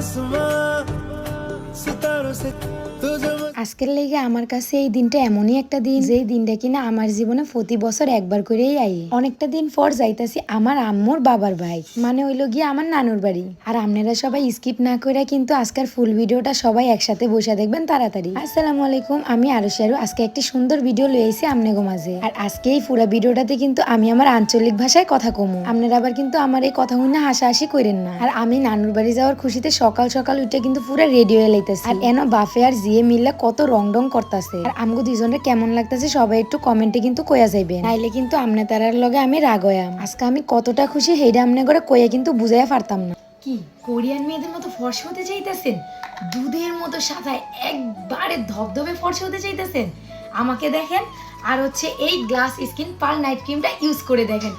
आसमां सितारों से तुझे আজকের লেগে আমার কাছে এই দিনটা এমনই একটা দিন যে দিনটা কিনা আমার জীবনে প্রতি বছর একবার করেই আই। অনেকটা দিন পর যাইতাছি আমার আম্মুর বাবার ভাই মানে হইল গিয়ে আমার নানুর বাড়ি। আর আপনারা সবাই স্কিপ না করে কিন্তু আজকের ফুল ভিডিওটা সবাই একসাথে বসে দেখবেন তাড়াতাড়ি। আসসালামু আলাইকুম, আমি আরও শেয়ারু আজকে একটি সুন্দর ভিডিও লয়েছি আমনেগো মাঝে। আর আজকে এই পুরা ভিডিওটাতে কিন্তু আমি আমার আঞ্চলিক ভাষায় কথা কমু। আপনারা আবার কিন্তু আমার এই কথা হইনা হাসাহাসি করেন না। আর আমি নানুর বাড়ি যাওয়ার খুশিতে সকাল সকাল উঠে কিন্তু পুরা রেডিও লাইতেছি। আর এন বাফে আর জিয়ে মিললে কত রং ডং করতেছে। আর আমগো দুইজনের কেমন লাগতেছে সবাই একটু কমেন্টে কিন্তু কইয়া যাইবে নাইলে কিন্তু আমনে তারার লগে আমি রাগ হইয়াম। আজকে আমি কতটা খুশি হেইডা আমনে করে কইয়া কিন্তু বুঝাইয়া পারতাম না। কি, কোরিয়ান মেয়েদের মতো ফর্সা হতে চাইতেছেন? দুধের মতো সাদায় একবারে ধবধবে ফর্সা হতে চাইতেছেন? আমাকে দেখেন, আর হচ্ছে এই গ্লাস স্কিন পার নাইট ক্রিমটা ইউজ করে দেখেন।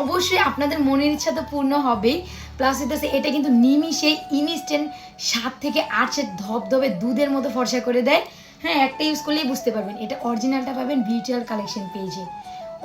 অবশ্যই আপনাদের মনের ইচ্ছা তো পূর্ণ হবেই। প্লাস হইতেছে, এটা কিন্তু নিমিষেই ইনস্ট্যান্ট সাত থেকে আট সেট ধবধবে দুধের মতো ফর্সা করে দেয়। হ্যাঁ একটা ইউজ করলেই বুঝতে পারবেন। এটা অরিজিনালটা পাবেন বিউটিয়াল কালেকশন পেজে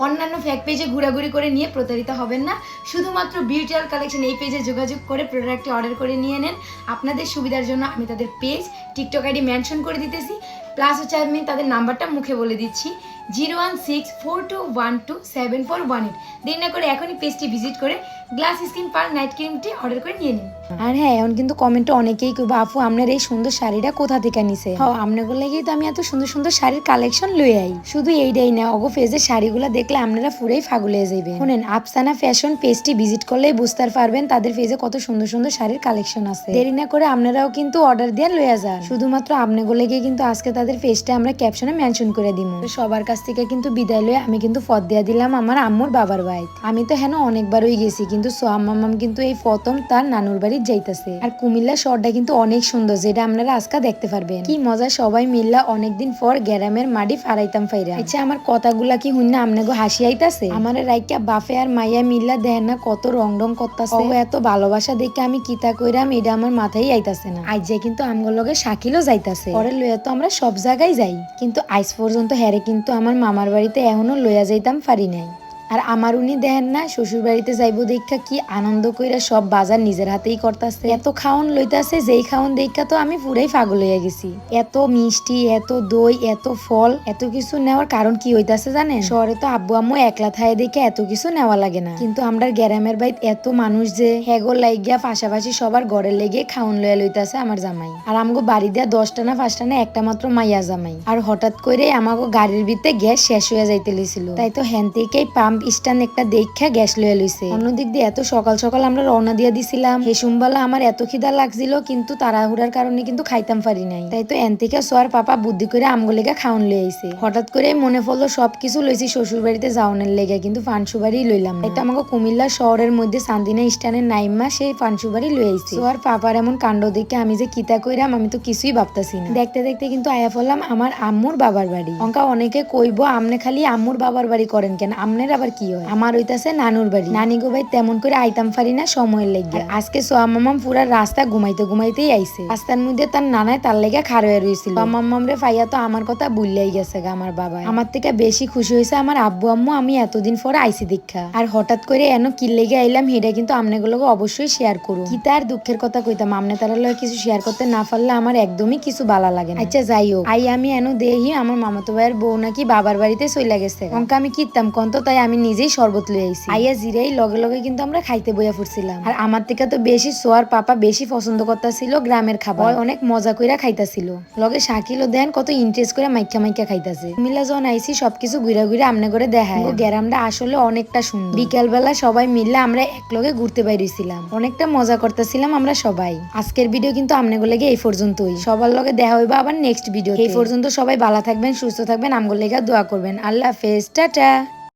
অন্যান্য ফ্যাক পেজে ঘোরাঘুরি করে নিয়ে প্রতারিত হবেন না। শুধুমাত্র বিউটিয়াল কালেকশন এই পেজে যোগাযোগ করে প্রোডাক্টটি অর্ডার করে নিয়ে নেন। আপনাদের সুবিধার জন্য আমি তাদের পেজ টিকটক আইডি মেনশন করে দিতেছি। প্লাস হচ্ছে আমি তাদের নাম্বারটা মুখে বলে দিচ্ছি। Zero one six four two one two seven four one eight. দেরি না করে এখনই পেজটি ভিজিট করে গ্লাস স্কিন পার নাইট ক্রিমটি অর্ডার করে নিয়ে নিন। আর হ্যাঁ এখন কিন্তু কমেন্টে অনেকেই কইবা আপু আপনার এই সুন্দর শাড়িটা কোথা থেকে নিছে? হ্যাঁ আপনার লাগেই তো আমি এত সুন্দর সুন্দর শাড়ির কালেকশন লই আই। শুধু এইটাই না, অগো ফেজের শাড়িগুলো দেখলে আপনারা পুরাই ফাগুলে যাইবেন শুনেন, আফসানা ফ্যাশন পেজটি ভিজিট করলেই বুঝতে পারবেন তাদের ফেজে কত সুন্দর সুন্দর শাড়ির কালেকশন আছে। দেরি না করে আপনারাও কিন্তু অর্ডার দিয়ে লইয়া যান। শুধুমাত্র আপনার লেগে কিন্তু আজকে তাদের পেজটা আমরা ক্যাপশনে মেনশন করে দিব সবার থেকে কিন্তু বিদায় লয়ে আমি কিন্তু ফদ দিয়া দিলাম আমার আম্মুর বাবার বাড়ি আমি তো হেন অনেকবারই গেছি কিন্তু সোয়াম মামাম কিন্তু এই প্রথম তার নানুর বাড়ি যাইতেছে। আর কুমিল্লা শহরটা কিন্তু অনেক সুন্দর যেটা আপনারা আজকে দেখতে পারবেন। কি মজা সবাই মিল্লা অনেকদিন পর গ্যারামের মাটি ফারাইতাম ফাইরা। আচ্ছা আমার কথাগুলা কি হুন্না আমনাগো হাসি আইতাছে? আমার রাইকা বাফে আর মাইয়া মিল্লা দেন না কত রং রং করতাছে। ও এত ভালোবাসা দেখে আমি কিতা কইরাম এটা আমার মাথায় আইতাছে না। আজ যে কিন্তু আমগুলোকে লগে শাকিলও যাইতাছে। পরে লইয়া তো আমরা সব জায়গায় যাই। কিন্তু আজ পর্যন্ত হ্যারে কিন্তু আমার মামার বাড়িতে এখনও লইয়া যাইতাম পারি নাই। আর আমার উনি দেখেন না শ্বশুর বাড়িতে যাইবো দেখা কি আনন্দ কইরা সব বাজার নিজের হাতেই করতেছে। এত খাওন লইতাছে, যেই খাওন দেখা তো আমি পুরাই পাগল হইয়া গেছি। এত মিষ্টি, এত দই, এত ফল, এত কিছু নেওয়ার কারণ কি হইতাছে জানেন? শহরে তো আব্বু আম্মু একলা থায় দেখে এত কিছু নেওয়া লাগে না। কিন্তু আমরা গ্রামের বাইত এত মানুষ যে হেগো লাইগিয়া পাশাপাশি সবার ঘরের লেগে খাওন লইয়া লইতাছে আমার জামাই। আর আমগো বাড়ি দেয়া দশটা না পাঁচটা না একটা মাত্র মাইয়া জামাই। আর হঠাৎ করে আমাগো গাড়ির ভিতরে গ্যাস শেষ হয়ে যাইতে লইছিল। তাই তো হ্যান পাম্প স্ট্যান্ড একটা দেখা গ্যাস লইয়া লইছে। অন্যদিক দিয়ে এত সকাল সকাল আমরা রওনা দিয়ে দিছিলাম। হেসুমবালা আমার এত খিদা লাগছিল, কিন্তু তাড়াহুড়ার কারণে কিন্তু খাইতাম পারি নাই। তাই তো এন থেকে সোয়ার পাপা বুদ্ধি করে আমগুলিকে খাওন লই আইছে। হঠাৎ করে মনে পড়ল, সবকিছু লইছি শ্বশুর বাড়িতে যাওনের লেগে, কিন্তু ফানসুবাড়ি লইলাম তো আমাকে কুমিল্লা শহরের মধ্যে সান্দিনা স্ট্যান্ডের নাইমা সেই ফানসুবাড়ি লই আইছে। সোয়ার পাপার এমন কাণ্ড দেখে আমি যে কিতা কইরাম, আমি তো কিছুই ভাবতাছি না। দেখতে দেখতে কিন্তু আয়া পড়লাম আমার আম্মুর বাবার বাড়ি। অঙ্কা অনেকে কইব, আমনে খালি আম্মুর বাবার বাড়ি করেন কেন? আমনের আবার কি হয়? আমার হইতাছে নানুর বাড়ি। নানি গো ভাই তেমন করে আইতাম পারি না সময়ের লেগে আজকে সোয়া মামাম পুরা রাস্তা ঘুমাইতে ঘুমাইতেই আইছে। রাস্তার মধ্যে তার নানায় তার লেগে খার হয়ে রয়েছিল মাম্মাম রে ফাইয়া তো আমার কথা বুঝলেই গেছে গা আমার বাবা। আমার থেকে বেশি খুশি হয়েছে আমার আব্বু আম্মু আমি এতদিন পরে আইসি দীক্ষা। আর হঠাৎ করে এন কি লেগে আইলাম হেটা কিন্তু আমনে আমনেগুলোকে অবশ্যই শেয়ার করুন। কি তার দুঃখের কথা কইতাম? আমনে তারা লগে কিছু শেয়ার করতে না পারলে আমার একদমই কিছু বালা লাগে না। আচ্ছা যাই হোক। আই আমি এন দেহি আমার মামাতো ভাইয়ের বউ নাকি বাবার বাড়িতে চলে গেছে অঙ্কা আমি কিতাম কন্ত তাই আমি নিজেই শরবত লই আইছি। আইয়া জিরাই লগে লগে কিন্তু আমরা খাইতে বইয়া ফুরছিলাম। আর আমার থেকে তো বেশি সোয়ার পাপা বেশি পছন্দ করতেছিল গ্রামের খাবার। অনেক মজা কইরা খাইতাছিল। লগে শাকিলও দেন কত ইন্টারেস্ট করে মাইকা মাইকা খাইতাছে। মিলা যখন আইছি সবকিছু ঘুরা ঘুরে আমনে করে দেখায়। গ্রামটা আসলে অনেকটা সুন্দর। বিকাল বেলা সবাই মিললে আমরা একলগে ঘুরতে বাইরেছিলাম অনেকটা মজা করতেছিলাম আমরা সবাই। আজকের ভিডিও কিন্তু আমনে লেগে এই পর্যন্তই। সবার লগে দেখা হইবা আবার নেক্সট ভিডিও এই পর্যন্ত সবাই ভালো থাকবেন সুস্থ থাকবেন আমগুলো লেগে দোয়া করবেন। আল্লাহ হাফেজ টাটা।